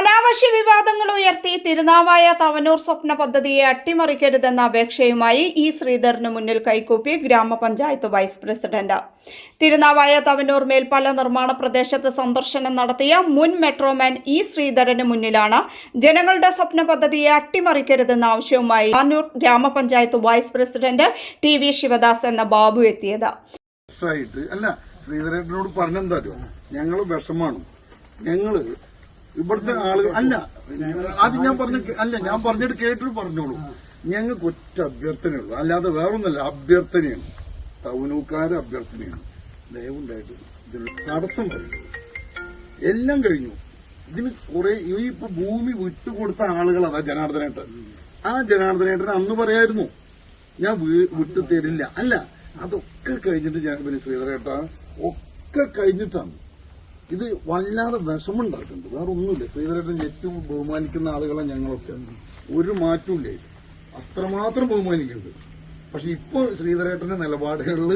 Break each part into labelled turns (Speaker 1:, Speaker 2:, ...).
Speaker 1: അനാവശ്യ വിവാദങ്ങൾ ഉയർത്തി തിരുനാവായ തവനൂർ സ്വപ്ന പദ്ധതിയെ അട്ടിമറിക്കരുതെന്ന അപേക്ഷയുമായി ഇ ശ്രീധരന് മുന്നിൽ കൈകൂപ്പി ഗ്രാമപഞ്ചായത്ത് വൈസ് പ്രസിഡന്റ്. തിരുനാവായ തവനൂർ മേൽപ്പാല നിർമ്മാണ പ്രദേശത്ത് സന്ദർശനം നടത്തിയ മുൻ മെട്രോമാൻ ഇ ശ്രീധരന് മുന്നിലാണ് ജനങ്ങളുടെ സ്വപ്ന പദ്ധതിയെ അട്ടിമറിക്കരുതെന്ന ആവശ്യവുമായി താനൂർ ഗ്രാമപഞ്ചായത്ത് vice president T V Sivadas എന്ന ബാബു എത്തിയത്.
Speaker 2: അല്ല ശ്രീധരനോട് ഞങ്ങൾ വിഷമാണ്. ഞങ്ങൾ ഇവിടുത്തെ ആളുകൾ അല്ല അത് ഞാൻ പറഞ്ഞ അല്ല ഞാൻ പറഞ്ഞിട്ട് കേട്ടിട്ട് പറഞ്ഞോളൂ. ഞങ്ങൾക്ക് ഒറ്റ അഭ്യർത്ഥനയുള്ളൂ അല്ലാതെ വേറൊന്നല്ല അഭ്യർത്ഥനയാണ്. തവനൂക്കാരെ അഭ്യർത്ഥനയാണ്. ദയവുണ്ടായിട്ട് ഇതിൽ തടസ്സം വരുന്നത് എല്ലാം കഴിഞ്ഞു. ഇതിന് കുറെ ഈ ഇപ്പൊ ഭൂമി വിട്ടുകൊടുത്ത ആളുകളതാ ജനാർദ്ദനേട്ടൻ. ആ ജനാർദ്ദനേട്ടൻ അന്ന് പറയായിരുന്നു ഞാൻ വിട്ടു തരില്ല അല്ല അതൊക്കെ കഴിഞ്ഞിട്ട് ഞാൻ പിന്നെ ശ്രീധരേട്ട ഒക്കെ കഴിഞ്ഞിട്ടാണ് ഇത് വല്ലാതെ വിഷമുണ്ടാക്കുന്നുണ്ട് വേറെ ഒന്നുമില്ല ശ്രീധരേട്ടൻ ഏറ്റവും ബഹുമാനിക്കുന്ന ആളുകളെ ഞങ്ങളൊക്കെ. ഒരു മാറ്റമില്ല അത്രമാത്രം ബഹുമാനിക്കുന്നുണ്ട്. പക്ഷെ ഇപ്പൊ ശ്രീധരേട്ടന്റെ നിലപാടുകളിൽ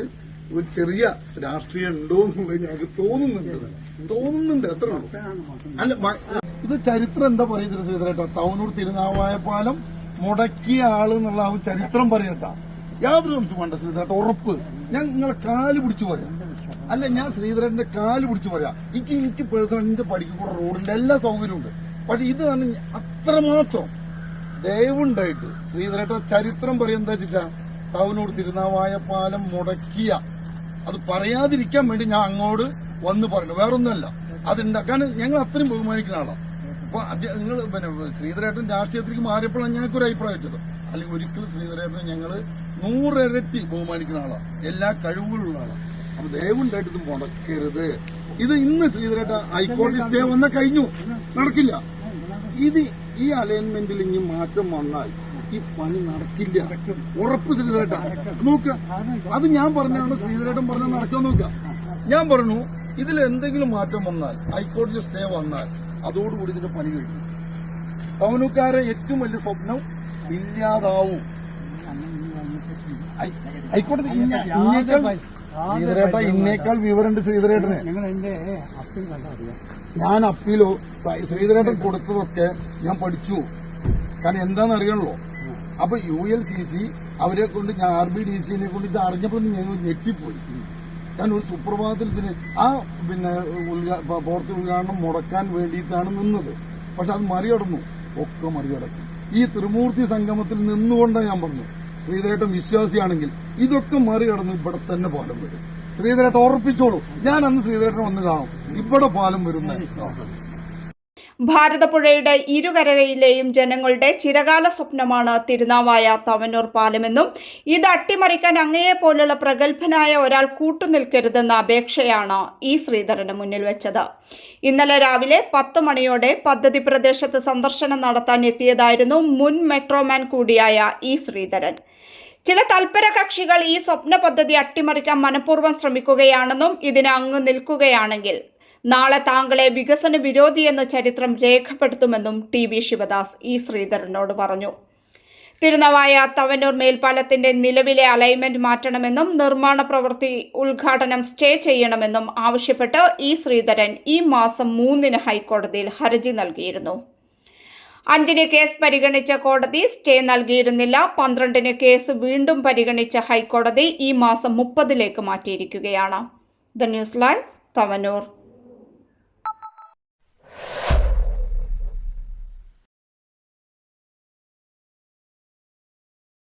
Speaker 2: ഒരു ചെറിയ രാഷ്ട്രീയം ഉണ്ടോ എന്നുള്ളത് ഞങ്ങൾക്ക് തോന്നുന്നുണ്ട്. തോന്നുന്നുണ്ട്. അത്ര അല്ല ഇത് ചരിത്രം എന്താ പറയുന്നത് ശ്രീധരേട്ട? തവനൂർ തിരുനാവായ പാലം മുടക്കിയ ആൾ എന്നുള്ള ആ ചരിത്രം പറയട്ട. യാതൊരു സംശയം വേണ്ട ശ്രീധരേട്ട ഉറപ്പ്. ഞാൻ നിങ്ങളെ കാൽ പിടിച്ചു പറയാം. അല്ല ഞാൻ ശ്രീധരന്റെ കാൽ പിടിച്ച് പറയാം. എനിക്ക് എനിക്ക് പേഴ്സണൽ പഠിക്കൂടെ റോഡിന്റെ എല്ലാ സൗകര്യവും ഉണ്ട്. പക്ഷെ ഇത് തന്നെ അത്രമാത്രം ദയവുണ്ടായിട്ട് ശ്രീധരേട്ട ചരിത്രം പറയാൻ എന്താ വെച്ചിട്ടാ? തവനൂർ തിരുനാവായ പാലം മുടക്കിയ. അത് പറയാതിരിക്കാൻ വേണ്ടി ഞാൻ അങ്ങോട്ട് വന്ന് പറഞ്ഞു വേറൊന്നുമല്ല. അതുണ്ടാ കാരണം ഞങ്ങൾ അത്രയും ബഹുമാനിക്കുന്ന ആളാണ് അപ്പൊ നിങ്ങൾ പിന്നെ ശ്രീധരേട്ടൻ രാഷ്ട്രീയത്തിലേക്ക് മാറിയപ്പോഴാണ് ഞങ്ങൾക്ക് ഒരു അഭിപ്രായം വെച്ചത്. അല്ലെങ്കിൽ ഒരിക്കലും ശ്രീധരേട്ടനെ ഞങ്ങൾ നൂറിരട്ടി ബഹുമാനിക്കുന്ന ആളാണ് എല്ലാ കഴിവുകളുള്ള ആളാണ് അപ്പൊ ദയവുണ്ടായിട്ട് ഇത് മുടക്കരുത് ഇത് ഇന്ന് ശ്രീധരേട്ട ഹൈക്കോടതി സ്റ്റേ വന്ന കഴിഞ്ഞു. നടക്കില്ല. ഇത് ഈ അലൈൻമെന്റിൽ ഇനി മാറ്റം വന്നാൽ ഈ പണി നടക്കില്ല. ഉറപ്പ് ശ്രീധരേട്ട. നോക്ക അത് ഞാൻ പറഞ്ഞാണ് ശ്രീധരേട്ടൻ പറഞ്ഞ നടക്കാൻ നോക്ക. ഞാൻ പറഞ്ഞു ഇതിൽ എന്തെങ്കിലും മാറ്റം വന്നാൽ ഹൈക്കോടതി സ്റ്റേ വന്നാൽ അതോടുകൂടി ഇതിന്റെ പണി കഴിഞ്ഞു. പൗനുക്കാരെ ഏറ്റവും വലിയ സ്വപ്നം ഇല്ലാതാവും. ഹൈക്കോടതി ശ്രീധരേട്ട ഇന്നേക്കാൾ വിവരമുണ്ട് ശ്രീധരേട്ടന്.
Speaker 3: നിങ്ങൾ എന്റെ അപ്പീൽ കണ്ടറിയാം
Speaker 2: ഞാൻ അപ്പീലോ ശ്രീധരേട്ടൻ കൊടുത്തതൊക്കെ ഞാൻ പഠിച്ചു. കാരണം എന്താണെന്ന് അറിയണല്ലോ? അപ്പൊ യു എൽ സി സി അവരെ കൊണ്ട് ഞാൻ ആർ ബി ഡി സിനെ കൊണ്ട് ഇത് അറിഞ്ഞപ്പോൾ ഞങ്ങൾ ഞെട്ടിപ്പോയി. കാരണം ഒരു സുപ്രഭാതത്തിൽ ഇതിന് ആ പിന്നെ പോർത്ത് ഉദ്ഘാടനം മുടക്കാൻ വേണ്ടിയിട്ടാണ് നിന്നത്. പക്ഷെ അത് മറികടന്നു. ഒക്കെ മറികടക്കും. ഈ ത്രിമൂർത്തി സംഗമത്തിൽ നിന്നുകൊണ്ടാണ് ഞാൻ പറഞ്ഞു. ശ്രീധരേട്ടൻ വിശ്വാസിയാണെങ്കിൽ ഇതൊക്കെ മറികടന്ന് ഇവിടെ തന്നെ പാലം വരും. ശ്രീധരേട്ടൻ ഉറപ്പിച്ചോളൂ ഞാൻ അന്ന് ശ്രീധരേട്ടൻ വന്ന് കാണും. ഇവിടെ പാലം വരുന്ന.
Speaker 1: ഭാരതപ്പുഴയുടെ ഇരുകരയിലെയും ജനങ്ങളുടെ ചിരകാല സ്വപ്നമാണ് തിരുനാവായ തവനൂർ പാലമെന്നും ഇത് അട്ടിമറിക്കാൻ അങ്ങയെ പോലുള്ള പ്രഗത്ഭനായ ഒരാൾ കൂട്ടുനിൽക്കരുതെന്ന അപേക്ഷയാണ് ഈ ശ്രീധരന് മുന്നിൽ വെച്ചത്. ഇന്നലെ രാവിലെ പത്ത് മണിയോടെ പദ്ധതി പ്രദേശത്ത് സന്ദർശനം നടത്താൻ എത്തിയതായിരുന്നു മുൻ മെട്രോമാൻ കൂടിയായ ഇ ശ്രീധരൻ. ചില തൽപര കക്ഷികൾ ഈ സ്വപ്ന പദ്ധതി അട്ടിമറിക്കാൻ മനഃപൂർവം ശ്രമിക്കുകയാണെന്നും ഇതിന് അങ്ങ് നിൽക്കുകയാണെങ്കിൽ നാളെ താങ്കളെ വികസന വിരോധിയെന്ന ചരിത്രം രേഖപ്പെടുത്തുമെന്നും ടി വി ശിവദാസ് ഇ ശ്രീധരനോട് പറഞ്ഞു. തിരുനവായ തവനൂർ മേൽപ്പാലത്തിന്റെ നിലവിലെ അലൈൻമെന്റ് മാറ്റണമെന്നും നിർമ്മാണ പ്രവൃത്തി ഉദ്ഘാടനം സ്റ്റേ ചെയ്യണമെന്നും ആവശ്യപ്പെട്ട് ഇ ശ്രീധരൻ ഈ മാസം മൂന്നിന് ഹൈക്കോടതിയിൽ ഹർജി നൽകിയിരുന്നു. അഞ്ചിന് കേസ് പരിഗണിച്ച കോടതി സ്റ്റേ നൽകിയിരുന്നില്ല. പന്ത്രണ്ടിന് കേസ് വീണ്ടും പരിഗണിച്ച ഹൈക്കോടതി ഈ മാസം മുപ്പതിലേക്ക് മാറ്റിയിരിക്കുകയാണ്. The news live Tavanur.